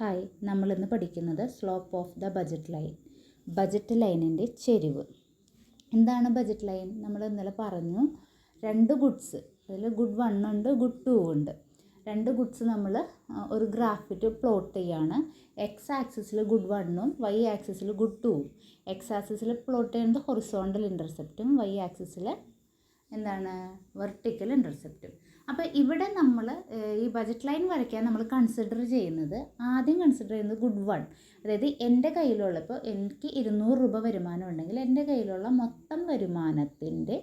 Hi നമ്മളിന്ന് പഠിക്കുന്നത് slope of the budget line budget ലൈനിന്റെ ചെരിവ്. എന്താണ് ബജറ്റ് ലൈൻ നമ്മൾ ഇന്നലെ പറഞ്ഞു രണ്ട് ഗുഡ്സ് അതിൽ ഗുഡ് വൺ ഉണ്ട് ഗുഡ് ടു ഉണ്ട്. രണ്ട് ഗുഡ്സ് നമ്മൾ ഒരു ഗ്രാഫിറ്റ് പ്ലോട്ട് ചെയ്യാണ്. എക്സ് ആക്സിസിൽ ഗുഡ് വണ്ണും വൈ ആക്സിസിൽ ഗുഡ് ടൂവും എക്സ് ആക്സിസിൽ പ്ലോട്ട് ചെയ്യുന്നത് ഹൊറിസോണ്ടൽ ഇന്റർസെപ്റ്റും വൈ ആക്സിസിൽ എന്താണ്? വെർട്ടിക്കൽ ഇന്റർസെപ്റ്റും അപ്പോൾ ഇവിടെ നമ്മൾ ഈ ബജറ്റ് ലൈൻ വരയ്ക്കാൻ നമ്മൾ കൺസിഡർ ചെയ്യുന്നത് ആദ്യം കൺസിഡർ ചെയ്യുന്നത് ഗുഡ് വൺ അതായത് എന്റെ കയ്യിലുള്ള ഇപ്പോൾ എനിക്ക് ഇരുന്നൂറ് രൂപ വരുമാനം ഉണ്ടെങ്കിൽ എന്റെ കയ്യിലുള്ള മൊത്തം വരുമാനത്തിന്റെ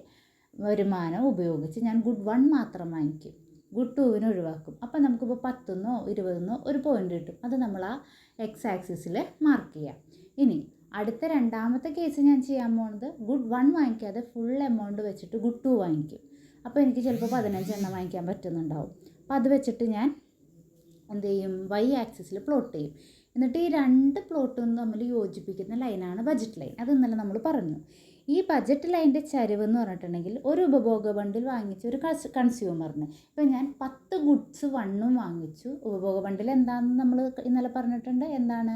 വരുമാനം ഉപയോഗിച്ച് ഞാൻ ഗുഡ് വൺ മാത്രം വാങ്ങിക്കും. ഗുഡ് ടുവിനെ ഒഴിവാക്കും. അപ്പോൾ നമുക്കിപ്പോൾ പത്തുനിന്നോ ഇരുപതെന്നോ ഒരു പോയിന്റ് കിട്ടും. അത് നമ്മൾ ആ എക്സ് ആക്സിസിൽ മാർക്ക് ചെയ്യാം. ഇനി അടുത്ത രണ്ടാമത്തെ കേസ് ഞാൻ ചെയ്യാൻ പോകുന്നത് ഗുഡ് വൺ വാങ്ങിക്കാതെ ഫുൾ എമൗണ്ട് വെച്ചിട്ട് ഗുഡ് ടു വാങ്ങിക്കും. അപ്പോൾ എനിക്ക് ചിലപ്പോൾ പതിനഞ്ച് എണ്ണം വാങ്ങിക്കാൻ പറ്റുന്നുണ്ടാവും. അപ്പോൾ അത് വെച്ചിട്ട് ഞാൻ എന്ത് ചെയ്യും? വൈ ആക്സിസിൽ പ്ലോട്ട് ചെയ്യും. എന്നിട്ട് ഈ രണ്ട് പ്ലോട്ടും തമ്മിൽ യോജിപ്പിക്കുന്ന ലൈനാണ് ബജറ്റ് ലൈൻ അത് ഇന്നലെ നമ്മൾ പറഞ്ഞു. ഈ ബജറ്റ് ലൈന്റെ ചരിവ് എന്ന് പറഞ്ഞിട്ടുണ്ടെങ്കിൽ ഒരു ഉപഭോഗ ബണ്ടിൽ വാങ്ങിച്ച ഒരു കൺസ്യൂമറിന് ഇപ്പോൾ ഞാൻ പത്ത് ഗുഡ്സ് വണ്ണും വാങ്ങിച്ചു. ഉപഭോഗ ബണ്ടിൽ എന്താണെന്ന് നമ്മൾ ഇന്നലെ പറഞ്ഞിട്ടുണ്ട്. എന്താണ്?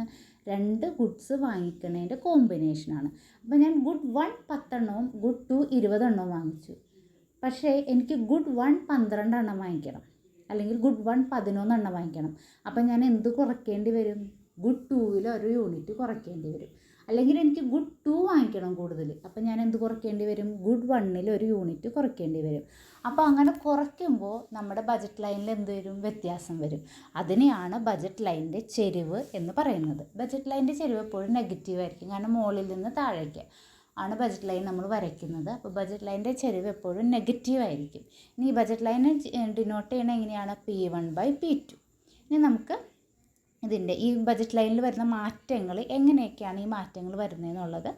രണ്ട് ഗുഡ്സ് വാങ്ങിക്കുന്നതിന്റെ കോമ്പിനേഷനാണ് അപ്പോൾ ഞാൻ ഗുഡ് വൺ പത്തെണ്ണവും ഗുഡ് ടു ഇരുപതെണ്ണവും വാങ്ങിച്ചു. പക്ഷേ എനിക്ക് ഗുഡ് വൺ പന്ത്രണ്ടെണ്ണം വാങ്ങിക്കണം. അല്ലെങ്കിൽ ഗുഡ് വൺ പതിനൊന്നെണ്ണം വാങ്ങിക്കണം. അപ്പം ഞാൻ എന്ത് കുറയ്ക്കേണ്ടി വരും? ഗുഡ് ടൂവിൽ ഒരു യൂണിറ്റ് കുറയ്ക്കേണ്ടി വരും. അല്ലെങ്കിൽ എനിക്ക് ഗുഡ് ടു വാങ്ങിക്കണം കൂടുതൽ. അപ്പം ഞാൻ എന്ത് കുറയ്ക്കേണ്ടി വരും? ഗുഡ് വണ്ണിൽ ഒരു യൂണിറ്റ് കുറയ്ക്കേണ്ടി വരും. അപ്പോൾ അങ്ങനെ കുറയ്ക്കുമ്പോൾ നമ്മുടെ ബജറ്റ് ലൈനിൽ എന്ത് വരും? വ്യത്യാസം വരും. അതിനെയാണ് ബജറ്റ് ലൈനിന്റെ ചെരിവ് എന്ന് പറയുന്നത്. ബജറ്റ് ലൈനിന്റെ ചെരിവ് എപ്പോഴും നെഗറ്റീവ് ആയിരിക്കും. കാരണം മുകളിൽ നിന്ന് താഴേക്ക്. ആണ് ബജറ്റ് ലൈൻ നമ്മൾ വരയ്ക്കുന്നത്. അപ്പോൾ ബജറ്റ് ലൈനിന്റെ ചെരിവ് എപ്പോഴും നെഗറ്റീവ് ആയിരിക്കും. ഇനി ഈ ബജറ്റ് ലൈൻ ഡിനോട്ട് ചെയ്യണത് എങ്ങനെയാണ്? P one by P two ഇനി നമുക്ക് ഇതിന്റെ ഈ ബജറ്റ് ലൈനിൽ വരുന്ന മാറ്റങ്ങൾ എങ്ങനെയൊക്കെയാണ് ഈ മാറ്റങ്ങൾ വരുന്നതെന്നുള്ളത്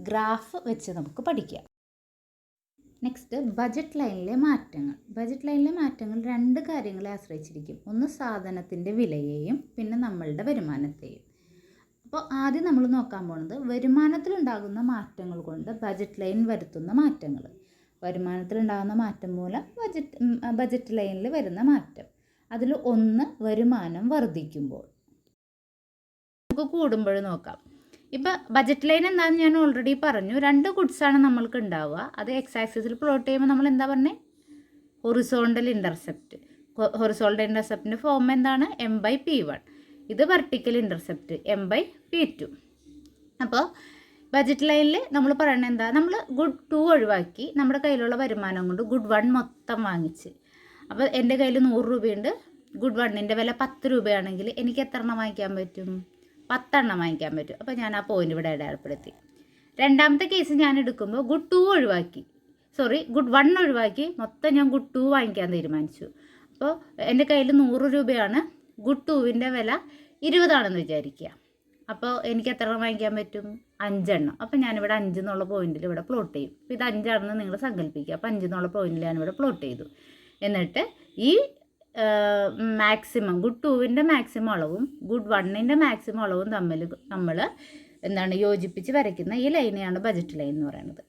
ഗ്രാഫ് വെച്ച് നമുക്ക് പഠിക്കാം. നെക്സ്റ്റ് ബജറ്റ് ലൈനിലെ മാറ്റങ്ങൾ. ബജറ്റ് ലൈനിലെ മാറ്റങ്ങൾ രണ്ട് കാര്യങ്ങളെ ആശ്രയിച്ചിരിക്കും. ഒന്ന് സാധനത്തിന്റെ വിലയെയും പിന്നെ നമ്മളുടെ വരുമാനത്തെയും. അപ്പോൾ ആദ്യം നമ്മൾ നോക്കാൻ പോകുന്നത് വരുമാനത്തിലുണ്ടാകുന്ന മാറ്റങ്ങൾ കൊണ്ട് ബജറ്റ് ലൈൻ വരുത്തുന്ന മാറ്റങ്ങൾ. വരുമാനത്തിലുണ്ടാകുന്ന മാറ്റം മൂലം ബജറ്റ് ബജറ്റ് ലൈനിൽ വരുന്ന മാറ്റം. അതിൽ ഒന്ന് വരുമാനം വർദ്ധിക്കുമ്പോൾ. നമുക്ക് കൂടുമ്പോൾ നോക്കാം. ഇപ്പോൾ ബജറ്റ് ലൈൻ എന്താണെന്ന് ഞാൻ ഓൾറെഡി പറഞ്ഞു. രണ്ട് ഗുഡ്സാണ് നമ്മൾക്ക് ഉണ്ടാവുക. അത് എക്സ് ആക്സിസിൽ പ്ലോട്ട് ചെയ്യുമ്പോൾ നമ്മൾ എന്താ പറഞ്ഞത് ഹൊറിസോണ്ടൽ ഇന്റർസെപ്റ്റ് ഹൊറിസോണ്ടൽ ഇന്റർസെപ്റ്റിന്റെ ഫോം എന്താണ്? എം ബൈ പി വൺ ഇത് vertical intercept M by P two അപ്പോൾ ബജറ്റ് ലൈനിൽ നമ്മൾ പറയണത് എന്താ? നമ്മൾ ഗുഡ് ടു ഒഴിവാക്കി നമ്മുടെ കയ്യിലുള്ള വരുമാനം കൊണ്ട് ഗുഡ് വൺ മൊത്തം വാങ്ങിച്ച്. അപ്പോൾ എന്റെ കയ്യിൽ നൂറ് രൂപയുണ്ട്. ഗുഡ് വണ്ണിന്റെ വില പത്ത് രൂപയാണെങ്കിൽ എനിക്ക് എത്ര എണ്ണം വാങ്ങിക്കാൻ പറ്റും? പത്തെണ്ണം വാങ്ങിക്കാൻ പറ്റും. അപ്പോൾ ഞാൻ ആ പോയിന്റ് ഇവിടെ അടയാളപ്പെടുത്തി. രണ്ടാമത്തെ കേസ് ഞാൻ എടുക്കുമ്പോൾ ഗുഡ് ടു ഒഴിവാക്കി. സോറി ഗുഡ് വൺ ഒഴിവാക്കി. മൊത്തം ഞാൻ ഗുഡ് ടു വാങ്ങിക്കാൻ തീരുമാനിച്ചു. അപ്പോൾ എന്റെ കയ്യിൽ നൂറ് രൂപയാണ്. ഗുഡ് ടൂവിന്റെ വില ഇരുപതാണെന്ന് വിചാരിക്കുക. അപ്പോൾ എനിക്ക് എത്ര എണ്ണം വാങ്ങിക്കാൻ പറ്റും? അഞ്ചെണ്ണം. അപ്പോൾ ഞാനിവിടെ അഞ്ച് എന്നുള്ള പോയിന്റിൽ ഇവിടെ പ്ലോട്ട് ചെയ്യും. അപ്പോൾ ഇത് അഞ്ചാണെന്ന് നിങ്ങൾ സങ്കല്പിക്കുക. അപ്പോൾ അഞ്ച് എന്നുള്ള പോയിന്റിൽ ഞാനിവിടെ പ്ലോട്ട് ചെയ്തു. എന്നിട്ട് ഈ മാക്സിമം ഗുഡ് ടൂവിന്റെ മാക്സിമം അളവും ഗുഡ് വണ്ണിന്റെ മാക്സിമം അളവും തമ്മിൽ നമ്മൾ എന്താണ് യോജിപ്പിച്ച് വരയ്ക്കുന്ന ഈ ലൈനെയാണ് ബജറ്റ് ലൈൻ എന്ന് പറയുന്നത്.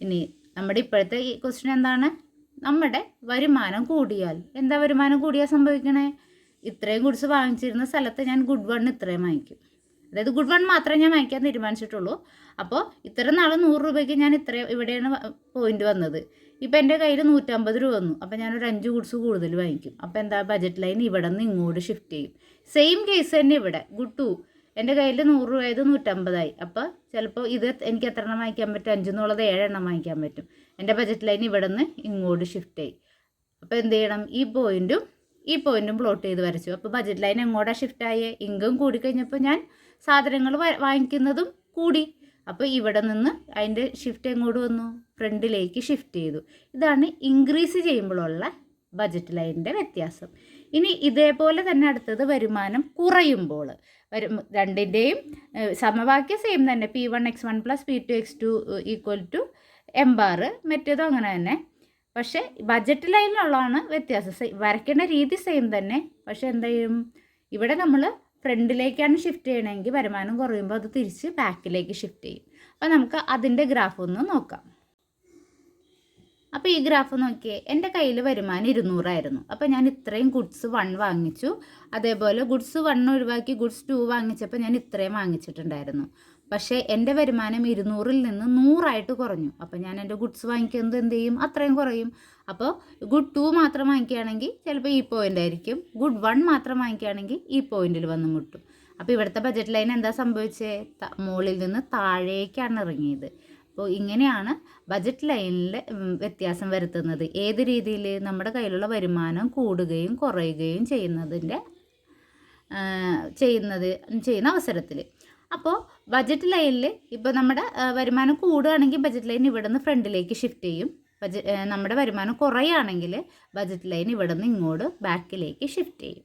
ഇനി നമ്മുടെ ഇപ്പോഴത്തെ ഈ ക്വസ്റ്റ്യൻ എന്താണ്? നമ്മുടെ വരുമാനം കൂടിയാൽ. എന്താ വരുമാനം കൂടിയാൽ സംഭവിക്കണേ? ഇത്രയും ഗുഡ്സ് വാങ്ങിച്ചിരുന്ന സ്ഥലത്ത് ഞാൻ ഗുഡ് വൺ ഇത്രയും വാങ്ങിക്കും. അതായത് ഗുഡ് വൺ മാത്രമേ ഞാൻ വാങ്ങിക്കാൻ തീരുമാനിച്ചിട്ടുള്ളൂ. അപ്പോൾ ഇത്ര നാൾ നൂറ് രൂപയ്ക്ക് ഞാൻ ഇത്രയും ഇവിടെയാണ് പോയിന്റ് വന്നത്. ഇപ്പം എന്റെ കയ്യിൽ നൂറ്റമ്പത് രൂപ വന്നു. അപ്പോൾ ഞാനൊരു അഞ്ച് ഗുഡ്സ് കൂടുതൽ വാങ്ങിക്കും. അപ്പോൾ എന്താ ബജറ്റ് ലൈൻ ഇവിടെ നിന്ന് ഇങ്ങോട്ട് ഷിഫ്റ്റ് ചെയ്യും. സെയിം കേസ് തന്നെ ഇവിടെ. ഗുഡ് ടു എന്റെ കയ്യിൽ നൂറ് രൂപയത് നൂറ്റമ്പതായി. അപ്പോൾ ചിലപ്പോൾ ഇത് എനിക്ക് എത്ര എണ്ണം വാങ്ങിക്കാൻ പറ്റും? അഞ്ചെന്നുള്ളത് ഏഴെണ്ണം വാങ്ങിക്കാൻ പറ്റും. എന്റെ ബജറ്റ് ലൈൻ ഇവിടെ നിന്ന് ഇങ്ങോട്ട് ഷിഫ്റ്റ് ആയി അപ്പോൾ എന്ത് ചെയ്യണം? ഈ പോയിന്റും ഈ പോയിന്റും പ്ലോട്ട് ചെയ്ത് വരച്ചു. അപ്പോൾ ബജറ്റ് ലൈൻ എങ്ങോട്ടാണ് ഷിഫ്റ്റ് ആയേ? ഇൻകം കൂടി കഴിഞ്ഞപ്പോൾ ഞാൻ സാധനങ്ങൾ വാങ്ങിക്കുന്നതും കൂടി. അപ്പോൾ ഇവിടെ നിന്ന് അതിന്റെ ഷിഫ്റ്റ് എങ്ങോട്ട് വന്നു? ഫ്രണ്ടിലേക്ക് ഷിഫ്റ്റ് ചെയ്തു. ഇതാണ് ഇൻക്രീസ് ചെയ്യുമ്പോഴുള്ള ബജറ്റ് ലൈനിന്റെ വ്യത്യാസം. ഇനി ഇതേപോലെ തന്നെ അടുത്തത് വരുമാനം കുറയുമ്പോൾ വരും രണ്ടിന്റെയും സമവാക്യം സെയിം തന്നെ. P one X one plus P two X two equal to M മറ്റേതും അങ്ങനെ തന്നെ. പക്ഷേ ബജറ്റ് ലൈനിലുള്ളതാണ് വ്യത്യാസം. വരയ്ക്കേണ്ട രീതി സെയിം തന്നെ. പക്ഷേ എന്ത് ചെയ്യും? ഇവിടെ നമ്മൾ ഫ്രണ്ടിലേക്കാണ് ഷിഫ്റ്റ് ചെയ്യണമെങ്കിൽ വരുമാനം കുറയുമ്പോൾ അത് തിരിച്ച് ബാക്കിലേക്ക് ഷിഫ്റ്റ് ചെയ്യും. അപ്പോൾ നമുക്ക് അതിന്റെ ഗ്രാഫ് ഒന്ന് നോക്കാം. അപ്പോൾ ഈ ഗ്രാഫ് നോക്കിയേ എന്റെ കയ്യിൽ വരുമാനം ഇരുന്നൂറായിരുന്നു. അപ്പോൾ ഞാൻ ഇത്രയും ഗുഡ്സ് വൺ വാങ്ങിച്ചു. അതേപോലെ ഗുഡ്സ് വൺ ഒഴിവാക്കി ഗുഡ്സ് ടു വാങ്ങിച്ചപ്പോൾ ഞാൻ ഇത്രയും വാങ്ങിച്ചിട്ടുണ്ടായിരുന്നു. പക്ഷേ എന്റെ വരുമാനം ഇരുന്നൂറിൽ നിന്ന് നൂറായിട്ട് കുറഞ്ഞു. അപ്പോൾ ഞാൻ എന്റെ ഗുഡ്സ് വാങ്ങിക്കുന്നത് എന്ത് ചെയ്യും? അത്രയും കുറയും. അപ്പോൾ ഗുഡ് ടു മാത്രം വാങ്ങിക്കുകയാണെങ്കിൽ ചിലപ്പോൾ ഈ പോയിന്റ് ആയിരിക്കും. ഗുഡ് വൺ മാത്രം വാങ്ങിക്കുകയാണെങ്കിൽ ഈ പോയിന്റിൽ വന്ന് മുട്ടും. അപ്പോൾ ഇവിടുത്തെ ബജറ്റ് ലൈൻ എന്താ സംഭവിച്ചത് മുകളിൽ നിന്ന് താഴേക്കാണ് ഇറങ്ങിയത്. അപ്പോൾ ഇങ്ങനെയാണ് ബജറ്റ് ലൈനിൽ വ്യത്യാസം വരുത്തുന്നത്. ഏത് രീതിയിൽ? നമ്മുടെ കയ്യിലുള്ള വരുമാനം കൂടുകയും കുറയുകയും ചെയ്യുന്നതിന്റെ ചെയ്യുന്നത് ചെയ്യുന്ന അവസരത്തിൽ. അപ്പോൾ ബജറ്റ് ലൈനിൽ ഇപ്പോൾ നമ്മുടെ വരുമാനം കൂടുകയാണെങ്കിൽ ബജറ്റ് ലൈൻ ഇവിടെ നിന്ന് ഫ്രണ്ടിലേക്ക് ഷിഫ്റ്റ് ചെയ്യും. ബജ നമ്മുടെ വരുമാനം കുറയുകയാണെങ്കിൽ ബജറ്റ് ലൈൻ ഇവിടെ നിന്ന് ഇങ്ങോട്ട് ബാക്കിലേക്ക് ഷിഫ്റ്റ് ചെയ്യും.